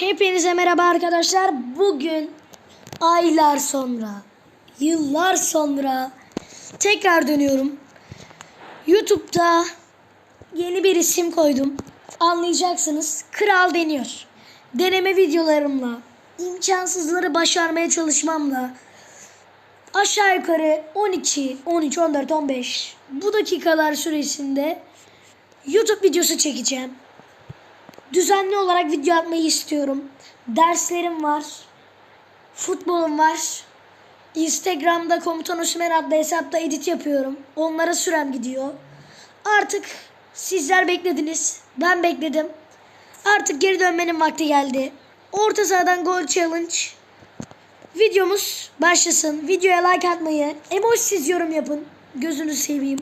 Hepinize merhaba arkadaşlar. Bugün aylar sonra, yıllar sonra tekrar dönüyorum. YouTube'da yeni bir isim koydum. Anlayacaksınız. Kral deniyor. Deneme videolarımla, imkansızları başarmaya çalışmamla aşağı yukarı 12, 13, 14, 15 bu dakikalar süresinde YouTube videosu çekeceğim düzenli olarak video atmayı istiyorum. Derslerim var. Futbolum var. Instagram'da Komutan Osman adlı hesapta edit yapıyorum. Onlara sürem gidiyor. Artık sizler beklediniz. Ben bekledim. Artık geri dönmenin vakti geldi. Orta sahadan gol challenge. Videomuz başlasın. Videoya like atmayı, emojisiz yorum yapın. Gözünü seveyim.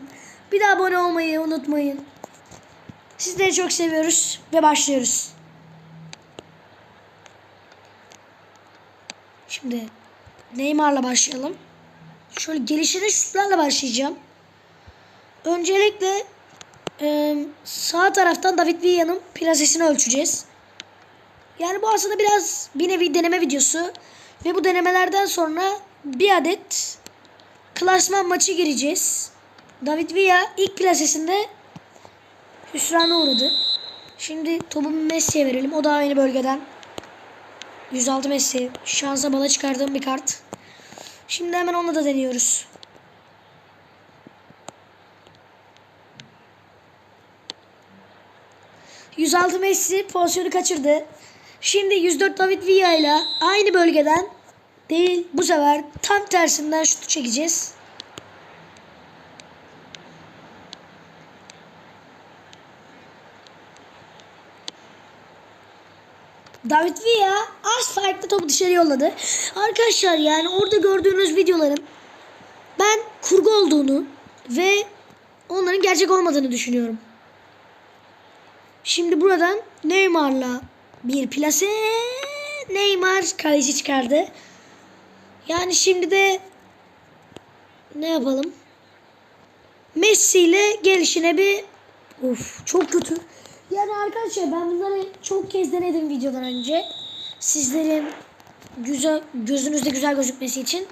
Bir de abone olmayı unutmayın. Sizleri çok seviyoruz ve başlıyoruz. Şimdi Neymar'la başlayalım. Şöyle gelişine şutlarla başlayacağım. Öncelikle e, sağ taraftan David Villa'nın plasesini ölçeceğiz. Yani bu aslında biraz bir nevi deneme videosu. Ve bu denemelerden sonra bir adet klasman maçı gireceğiz. David Villa ilk plasesinde hüsrana uğradı. Şimdi topu Messi'ye verelim. O da aynı bölgeden. 106 Messi. Şansa bala çıkardığım bir kart. Şimdi hemen onu da deniyoruz. ...106 Messi pozisyonu kaçırdı. Şimdi 104 David Villa ile aynı bölgeden değil bu sefer tam tersinden şutu çekeceğiz. David Villa az farklı topu dışarı yolladı. Arkadaşlar yani orada gördüğünüz videoların ben kurgu olduğunu ve onların gerçek olmadığını düşünüyorum. Şimdi buradan Neymar'la bir plase Neymar kaleci çıkardı. Yani şimdi de ne yapalım? Messi ile gelişine bir Of çok kötü. Yani arkadaşlar ben bunları çok kez denedim videodan önce. Sizlerin güzel gözünüzde güzel gözükmesi için.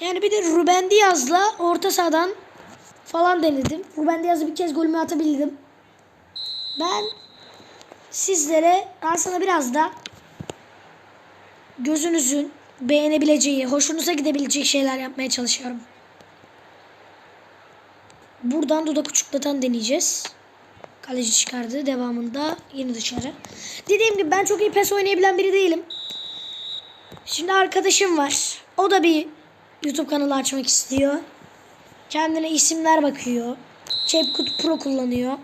Yani bir de Ruben Diaz'la orta sahadan falan denedim. Ruben Diaz'la bir kez golümü atabildim. Ben sizlere aslında biraz da gözünüzün beğenebileceği, hoşunuza gidebilecek şeyler yapmaya çalışıyorum. Buradan dudak uçuklatan deneyeceğiz. Kaleci çıkardı. Devamında yine dışarı. Dediğim gibi ben çok iyi pes oynayabilen biri değilim. Şimdi arkadaşım var. O da bir YouTube kanalı açmak istiyor. Kendine isimler bakıyor. Chapcut Pro kullanıyor.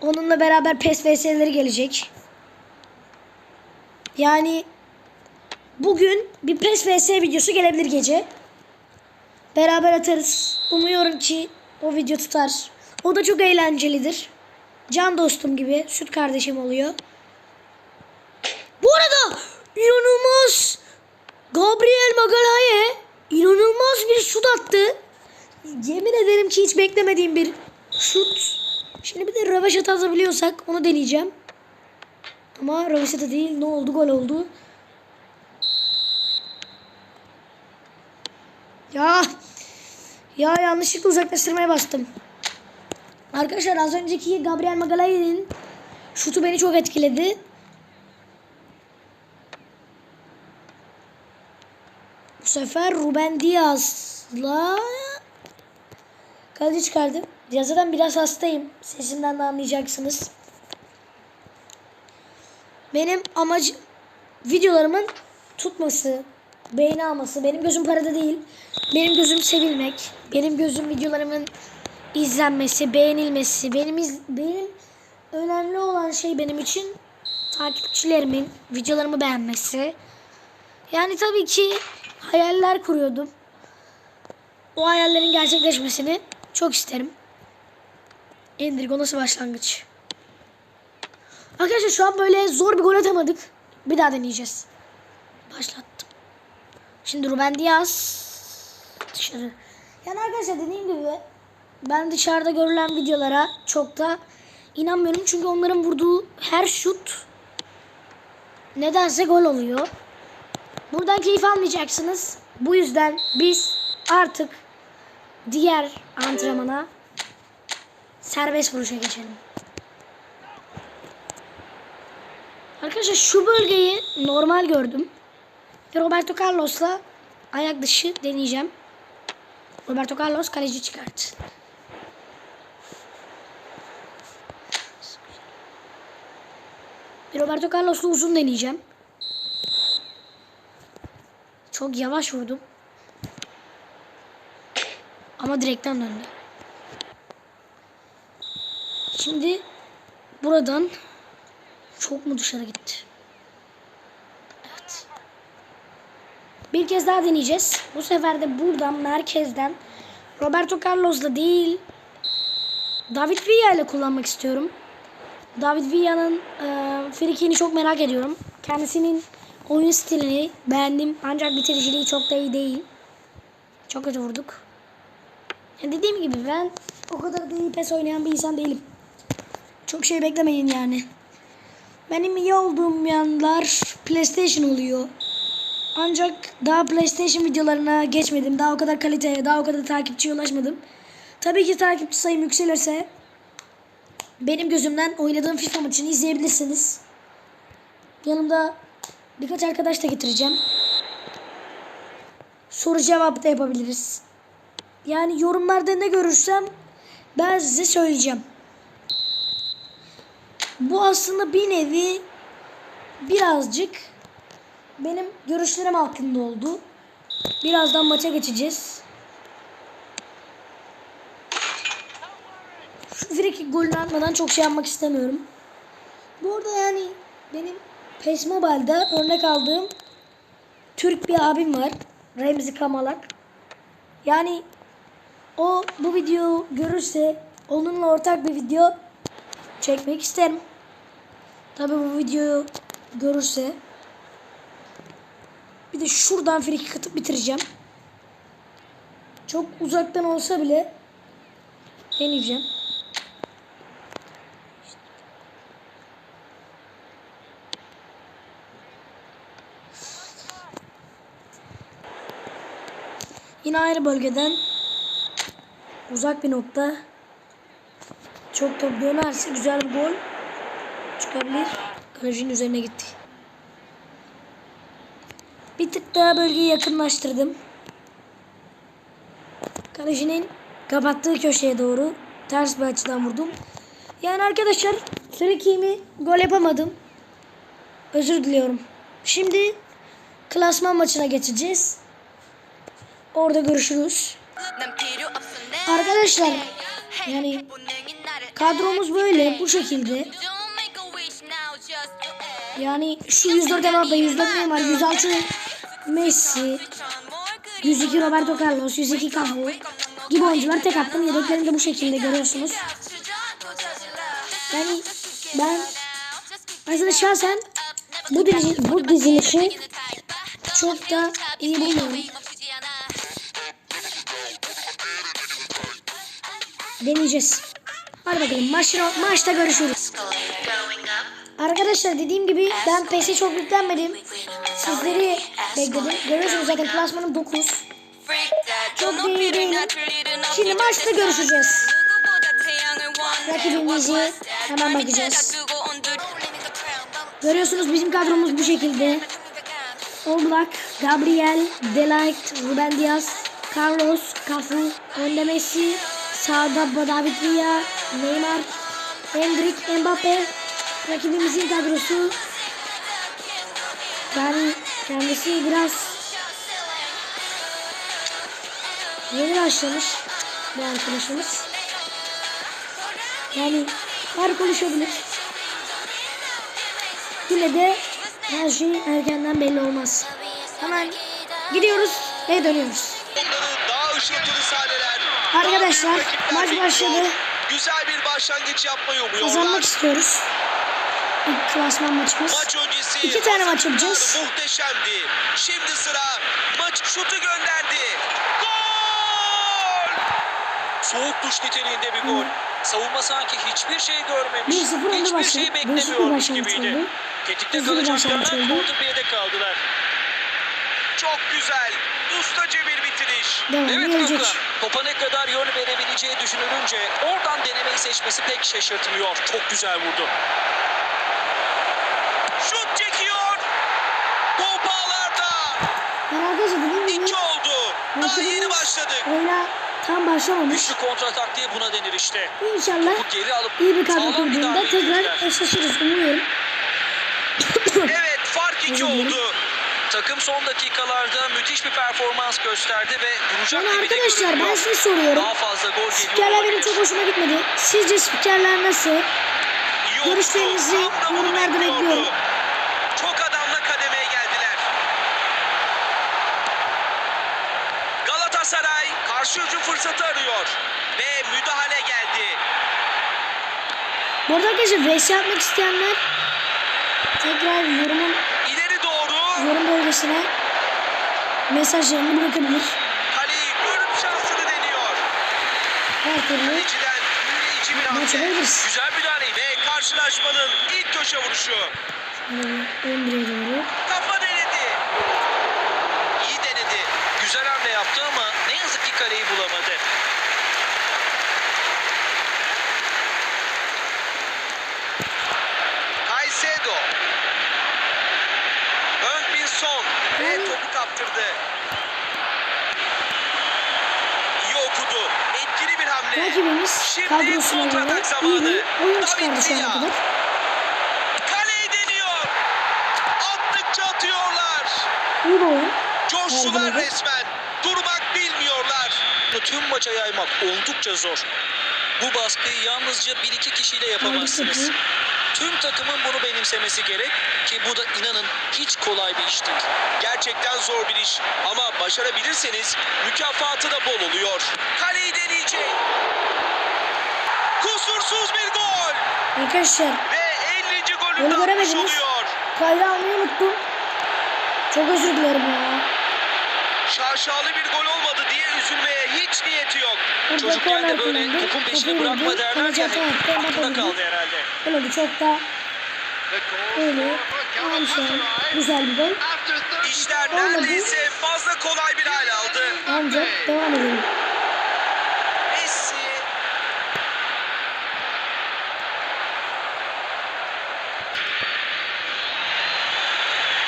Onunla beraber PES vs'leri gelecek. Yani bugün bir PES vs videosu gelebilir gece. Beraber atarız. Umuyorum ki o video tutar. O da çok eğlencelidir. Can dostum gibi. Süt kardeşim oluyor. Bu arada inanılmaz Gabriel Magalhae inanılmaz bir şut attı. Yemin ederim ki hiç beklemediğim bir şut. Şimdi bir de röveşat atabiliyorsak onu deneyeceğim. Ama röveşata değil ne oldu gol oldu. Ya ya yanlışlıkla uzaklaştırmaya bastım. Arkadaşlar az önceki Gabriel Magalhae'nin şutu beni çok etkiledi. Bu sefer Ruben Diaz'la kaleci çıkardım. Diaz'dan biraz hastayım. Sesimden de anlayacaksınız. Benim amacım videolarımın tutması, beğeni alması. Benim gözüm parada değil. Benim gözüm sevilmek. Benim gözüm videolarımın izlenmesi, beğenilmesi. Benim iz, benim önemli olan şey benim için takipçilerimin videolarımı beğenmesi. Yani tabii ki hayaller kuruyordum. O hayallerin gerçekleşmesini çok isterim. Endrigo nasıl başlangıç? Arkadaşlar şu an böyle zor bir gol atamadık. Bir daha deneyeceğiz. Başlattım. Şimdi Ruben Diaz dışarı. Yani arkadaşlar dediğim gibi ben dışarıda görülen videolara çok da inanmıyorum. Çünkü onların vurduğu her şut nedense gol oluyor. Buradan keyif almayacaksınız. Bu yüzden biz artık diğer antrenmana serbest vuruşa geçelim. Arkadaşlar şu bölgeyi normal gördüm. Ve Roberto Carlos'la ayak dışı deneyeceğim. Roberto Carlos kaleci çıkarttı. Roberto Carlos'la uzun deneyeceğim. Çok yavaş vurdum. Ama direkten döndü. Şimdi buradan çok mu dışarı gitti? Evet. Bir kez daha deneyeceğiz. Bu sefer de buradan merkezden Roberto Carlos'la değil David Villa ile kullanmak istiyorum. David Villa'nın e, frikini çok merak ediyorum. Kendisinin oyun stilini beğendim ancak bitiriciliği çok da iyi değil. Çok kötü vurduk. Ya dediğim gibi ben o kadar da iyi pes oynayan bir insan değilim. Çok şey beklemeyin yani. Benim iyi olduğum yanlar PlayStation oluyor. Ancak daha PlayStation videolarına geçmedim. Daha o kadar kaliteye, daha o kadar takipçiye ulaşmadım. Tabii ki takipçi sayım yükselirse benim gözümden oynadığım FIFA maçını izleyebilirsiniz. Yanımda birkaç arkadaş da getireceğim. Soru cevap da yapabiliriz. Yani yorumlarda ne görürsem ben size söyleyeceğim. Bu aslında bir nevi birazcık benim görüşlerim hakkında oldu. Birazdan maça geçeceğiz. Free golünü atmadan çok şey yapmak istemiyorum. Bu arada yani benim PES Mobile'da örnek aldığım Türk bir abim var. Remzi Kamalak. Yani o bu videoyu görürse onunla ortak bir video çekmek isterim. Tabi bu videoyu görürse bir de şuradan friki atıp bitireceğim. Çok uzaktan olsa bile deneyeceğim. Yine ayrı bölgeden uzak bir nokta. Çok top dönerse güzel bir gol çıkabilir. Kalecinin üzerine gitti. Bir tık daha bölgeyi yakınlaştırdım. Kalecinin kapattığı köşeye doğru ters bir açıdan vurdum. Yani arkadaşlar frikimi gol yapamadım. Özür diliyorum. Şimdi klasman maçına geçeceğiz. Orada görüşürüz. Arkadaşlar yani kadromuz böyle bu şekilde. Yani şu 104 Mbappe, 104 Neymar, 106 Messi, 102 Roberto Carlos, 102 Cafu gibi oyuncular tek attım. Yedeklerini de bu şekilde görüyorsunuz. Yani ben aslında şahsen bu, dizi, bu dizilişi çok da iyi bulmuyorum. Deneyeceğiz. Hadi bakalım maçta, maçta görüşürüz. Arkadaşlar dediğim gibi ben PES'e çok yüklenmedim. Sizleri bekledim. Görüyorsunuz zaten klasmanım 9. Çok değil değil. Şimdi maçta görüşeceğiz. Rakibimizi hemen bakacağız. Görüyorsunuz bizim kadromuz bu şekilde. Oblak, Gabriel, Delight, Ruben Diaz, Carlos, Cafu, önde Messi, sağda David Villa, Neymar, Hendrik, Mbappe, rakibimizin kadrosu. Yani kendisi biraz yeni başlamış bu arkadaşımız. Yani her konuşabilir. Yine de her şey erkenden belli olmaz. Hemen gidiyoruz ve dönüyoruz. Onların daha ışıltılı sahneler. Arkadaşlar, maç başladı. Güzel bir başlangıç yapmayı umuyorlar. Kazanmak istiyoruz. İlk klasman maçımız. Maç öncesi İki tane maç yapacağız. Muhteşemdi. Şimdi sıra maç şutu gönderdi. Gol! Soğuk duş niteliğinde bir gol. Savunma sanki hiçbir şey görmemiş. 1-0 önde hiçbir başladı. şey beklemiyormuş gibiydi. Tetikte kalacaklarına kontrpiyede kaldılar. Çok güzel. Ustaca bir Devam Evet gelecek. Gökhan, topa ne kadar yön verebileceği düşünülünce oradan denemeyi seçmesi pek şaşırtmıyor. Çok güzel vurdu. Şut çekiyor. Top ağlarda. İki oldu. Daha yeni başladık. oyuna tam başlamamış. Güçlü kontra taktiği buna denir işte. İnşallah Bu geri alıp iyi bir kadro kurduğunda tekrar eşleşiriz umuyorum. Evet fark iki oldu. Takım son dakikalarda müthiş bir performans gösterdi ve duracak Yani gibi de arkadaşlar ben size soruyorum. Daha fazla gol geliyor Spikerler benim çok hoşuma gitmedi. Sizce spikerler nasıl? Görüşlerinizi yorumlarda bekliyorum. Çok adamla kademeye geldiler. Galatasaray karşı hücum fırsatı arıyor. Ve müdahale geldi. Bu arada arkadaşlar VS yapmak isteyenler tekrar yorumun. Yorum bölgesine mesajlarını bırakabilir. Kaleyi görüp şansını deniyor. Her türlü maç alabiliriz. Güzel müdahale ve karşılaşmanın ilk köşe vuruşu. Direğe doğru. Kafa denedi. İyi denedi. Güzel hamle yaptı ama ne yazık ki kaleyi bulamadı. Caicedo. Ön bir son. Ve topu kaptırdı. İyi okudu. Etkili bir hamle. Rakibimiz kadrosuna göre iyi bir oyun çıkardı şu ana kadar. Kaleyi deniyor. Attıkça atıyorlar. İyi bir oyun. Coştular resmen. Durmak bilmiyorlar. Tüm maça yaymak oldukça zor. Bu baskıyı yalnızca bir iki kişiyle yapamazsınız. Aldık Tüm takımın bunu benimsemesi gerek ki bu da inanın hiç kolay bir iş değil. Gerçekten zor bir iş ama başarabilirseniz mükafatı da bol oluyor. Kaleyi deneyecek. Kusursuz bir gol Arkadaşlar ve 50. golünü Golü atmış oluyor. kaydı almayı unuttum. Çok özür dilerim ya. Şaşalı bir gol olmadı diye üzülmeye hiç niyeti yok. Burada Çocukken korner de böyle kullandı. topun peşini Topu bırakma vurdu. derler ya Aklında vurdu. kaldı herhalde. Öyle bir çok da öyle. Şu an güzel bir gol. İşler neredeyse fazla kolay bir hal aldı. Ancak devam edelim. Messi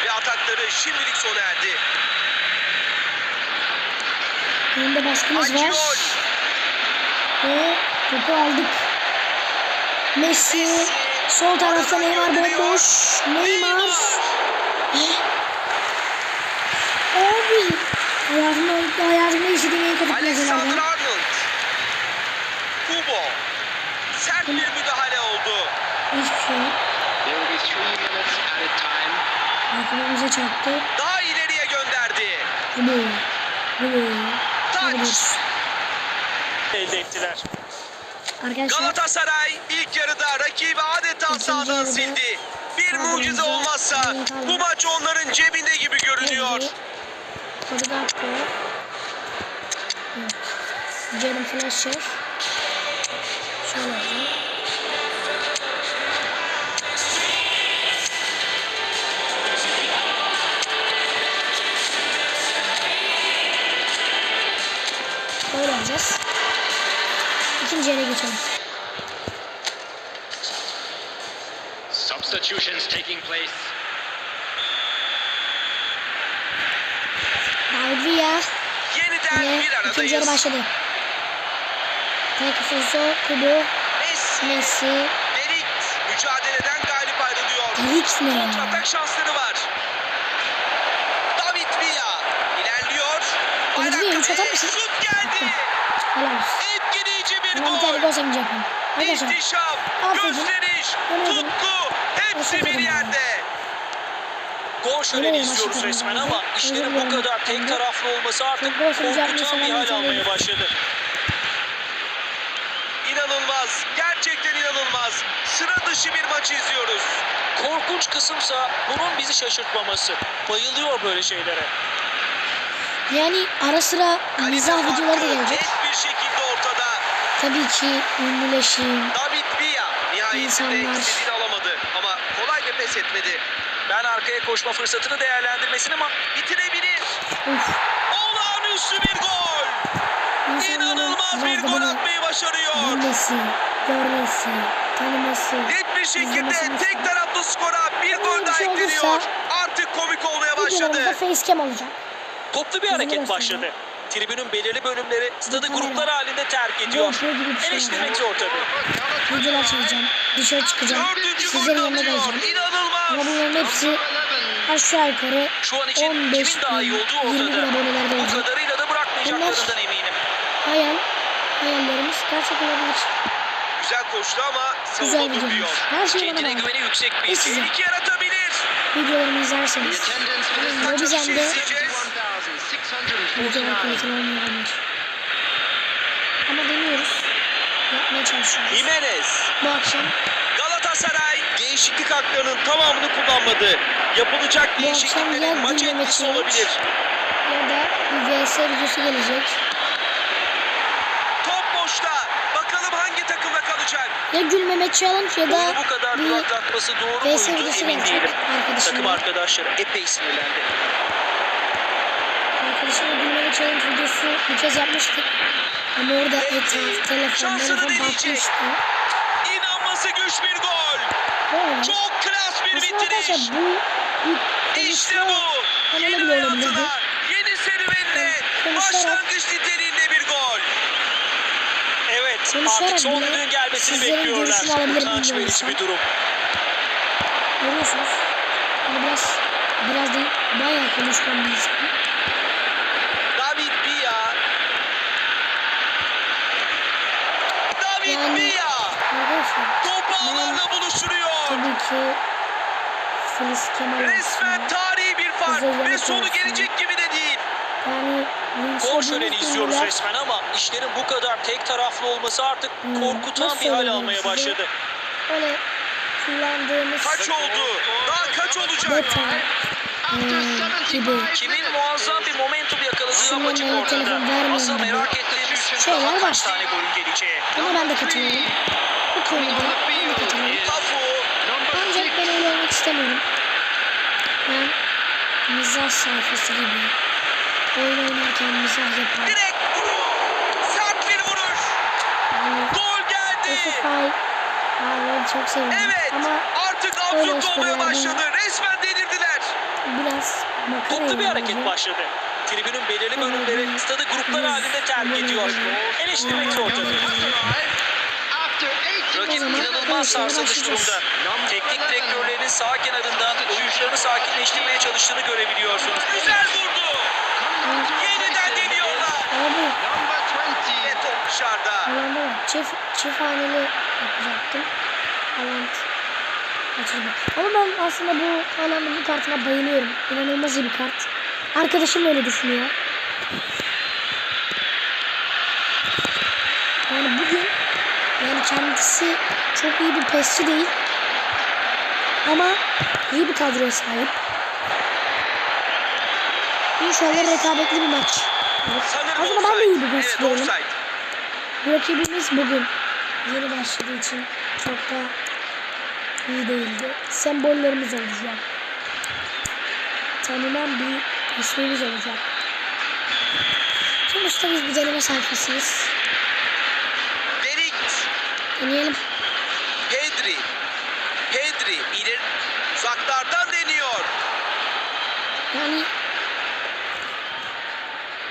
ve atakları şimdilik sona erdi. Önde baskımız var. Ve topu aldık. Messi. Sol tarafta Neymar bomboş. Neymar. Abi. Hayatımda, hayatımda işlediğim en kötü. Arnold. Kubo. Sert bir müdahale oldu. Hiçbir şey yok. There will be three minutes at a time. Rakibimize çarptı. Daha ileriye gönderdi. Bu ne? Bu ne? Taç. Elde ettiler. Arkadaşlar Galatasaray ilk yarıda rakibi adeta sağdan sildi. Bir mucize olmazsa bu maç onların cebinde gibi görünüyor. Tadı da attı. Evet. Canım Flasher. Substitutions taking place. David Villa Yeniden bir ikinci yarı aradayız. başladı. Takifuso, Kubo, Messi, Messi, Delikt mücadeleden galip ayrılıyor. Felix ne? Kontratak şansları var. David Villa ilerliyor. Bayrak kaleye, atar mısın? Şut geldi. Helal olsun. Etkileyici bir Ama bir tane gol. Arkadaşlar İhtişam, Aferin. gösteriş, tutku hepsi bir yerde. Gol şöleni istiyoruz resmen ama işlerin bu kadar tek taraflı olması artık korkutan bir hal almaya başladı. İnanılmaz, gerçekten inanılmaz. Sıra dışı bir maç izliyoruz. Korkunç kısımsa bunun bizi şaşırtmaması. Bayılıyor böyle şeylere. yani ara sıra mizah videoları da gelecek. Net bir şekilde ortada. Tabii ki ünlüleşim. David Villa nihayetinde İnsanlar- istediğini alamadı. Ama kolay be pes etmedi. Ben arkaya koşma fırsatını değerlendirmesini ama Bitirebilir. Uf. Olağanüstü bir gol. İnsanların İnanılmaz bir gol atmayı başarıyor. Bilmesi, görmesi, tanıması. Net bir şekilde tek taraflı skora bir gol bir daha şey ekleniyor. Artık komik olmaya başladı. Videolarımızda facecam olacak. toplu bir hareket başladı. Tribünün belirli bölümleri stadı gruplar halinde terk ediyor. Bir şey Eleştirmek zor tabii. Videolar çekeceğim. Dışarı çıkacağım. Sizlerin yanına geleceğim. Ama bunların hepsi aşağı yukarı Şu an için 15 kimin daha iyi bin, olduğu 20 bin abonelerde Bu olacak. kadarıyla da bırakmayacaklarından eminim. Hayal, hayallerimiz gerçek olabilir. Güzel koştu ama Güzel durmuyor. videomuz. Her şey Kendine güveni yüksek bir. Tehlike yaratabilir. Videolarımı izlerseniz Ve Kaç biz kişi hem de 51,649. kaliteli olmayabilir. Ama deniyoruz. Yapmaya çalışıyoruz. Jimenez. Bu akşam Galatasaray değişiklik haklarının tamamını kullanmadı. Yapılacak akşam değişikliklerin maç etkisi olabilir. ya da bir VS videosu gelecek. Top boşta. Bakalım hangi takımda kalacak. Ya gülmeme challenge ya da Oyunu bu kadar bir duraklatması doğru VS videosu gelecek. Takım arkadaşları epey sinirlendi. Arkadaşımla gülmeme challenge videosu bir kez yapmıştık. Ama orada etraf, telefon, telefon batmıştı. İnanması güç bir gol. Böyle. Çok klas bir Aslında arkadaşlar bitiriş. bu bir İşte konuşma bu. Yeni hayatına, yeni serüvenine Konuşarak- başlangıç niteliğinde bir gol. Evet Konuşarak artık son düdüğün gelmesini bekliyorlar. Utanç verici bir durum. Görüyorsunuz. Yani biraz, biraz değil, bayağı konuşkan bir insan. David Villa. David Yani- Villa. Arkadaşlar Top ağlarla buluşturuyor. Tabii ki Filiz Kemal Resmen tarihi bir fark ve sonu gelecek gibi de değil. Yani Gol şöleni linçlediğimiz izliyoruz ünlüler- resmen ama işlerin bu kadar tek taraflı olması artık Hmm, korkutan nasıl bir hal almaya size? başladı. Böyle kullandığımız Kaç oldu? Daha kaç olacak? gibi Kimin muazzam bir momentum yakaladığı apaçık ortada. Asıl merak ettiğimiz şeyler var. kaç tane golün geleceği. Buna ben de katılıyorum. Bu konuda ben de katılıyorum. Tafu. Ancak ben öyle olmak istemiyorum. Ben mizah sayfası gibi oyun oynarken mizah yapan Direkt. Sert bir vuruş. yani Gol geldi. FFI abi çok seviyorum. Evet. Ama Artık absürt olmaya başladı. Resmen delirdiler. biraz makara Toplu bir hareket başladı. Tribünün belirli bölümleri stadı gruplar halinde terk ediyor. Eleştirmek zor tabii. Rakip inanılmaz sarsılmış durumda. Teknik direktörlerinin sağ kenarından oyuncularını sakinleştirmeye çalıştığını görebiliyorsunuz. Güzel vurdu. Yeniden deniyorlar. Abi Ve top dışarıda. Bak. Çift, çift haneli yapacaktım. Haaland kaçırdı. Ama ben aslında bu Haaland'ın bu kartına bayılıyorum. İnanılmaz bir kart. Arkadaşım öyle düşünüyor. Yani bugün yani kendisi çok iyi bir pesçi değil. Ama iyi bir kadroya sahip. İnşallah rekabetli bir maç. Evet. Aslında ben de iyi bir değilim. offside. Rakibimiz bugün yeni başladığı için çok da iyi değildi. Sembollerimiz olacak. Tanınan bir ismimiz olacak. Sonuçta biz bir deneme sayfasıyız. Deneyelim. Pedri. Pedri ileri uzaklardan deniyor. Yani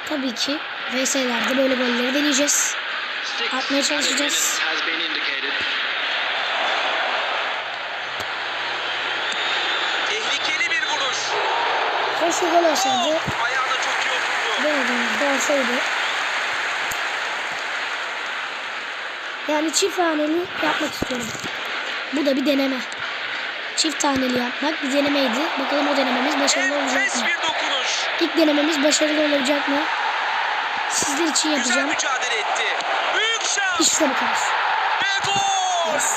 tabii ki VS'lerde böyle golleri deneyeceğiz. Atmaya çalışacağız. Tehlikeli bir vuruş. Keşke gol olsaydı. Ayağına çok iyi oturdu. Denediğimizde olsaydı. Yani çift haneli yapmak istiyorum. Bu da bir deneme. Çift taneli yapmak bir denemeydi. Bakalım o denememiz başarılı olacak mı? İlk denememiz başarılı olacak mı? Sizler için yapacağım. İşte bu kadar. Yes.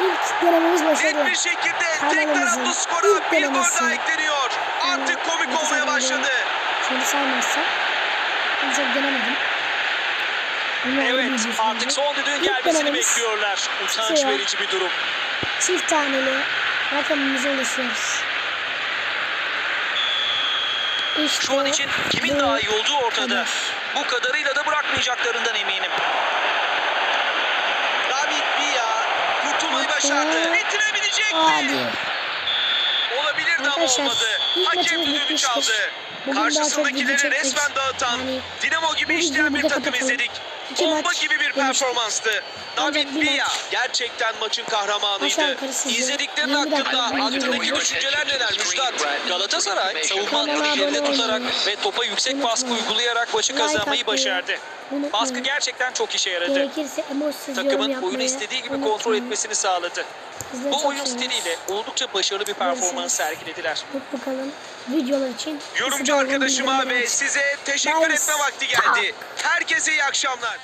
İlk denememiz başarılı. Net bir şekilde tek taraflı skora bir gol daha ekleniyor. Artık komik olmaya başladı. Şöyle saymazsak. Ben çok denemedim. Bunu Evet artık son düdüğün gelmesini bekliyorlar. Utanç verici bir durum. Çift taneli Rakamımıza ulaşıyoruz. İşte Şu an için kimin bu daha iyi olduğu ortada. kadar. Bu kadarıyla da bırakmayacaklarından eminim. David Villa kurtulmayı başardı. Bitirebilecek mi? Hadi. Olabilirdi ama olmadı. Hakem düdüğünü çaldı. Bugün Karşısındakileri resmen dağıtan, yani Dinamo gibi işleyen bir takım izledik. İki Bomba maç gibi bir performanstı. Ancak David bir Villa maç. gerçekten maçın kahramanıydı. İzlediklerin 20 dakika hakkında aklındaki düşünceler neler Müjdat? Galatasaray savunma hattını olmayı tutarak ve topa yüksek baskı uygulayarak maçı kazanmayı başardı. Baskı gerçekten çok işe yaradı. Takımın oyunu istediği gibi kontrol etmesini sağladı. Bu oyun stiliyle oldukça başarılı bir performans sergilediler. Kalın. Videolar için. Yorumcu arkadaşıma ve size teşekkür etme vakti geldi. Herkese iyi akşamlar.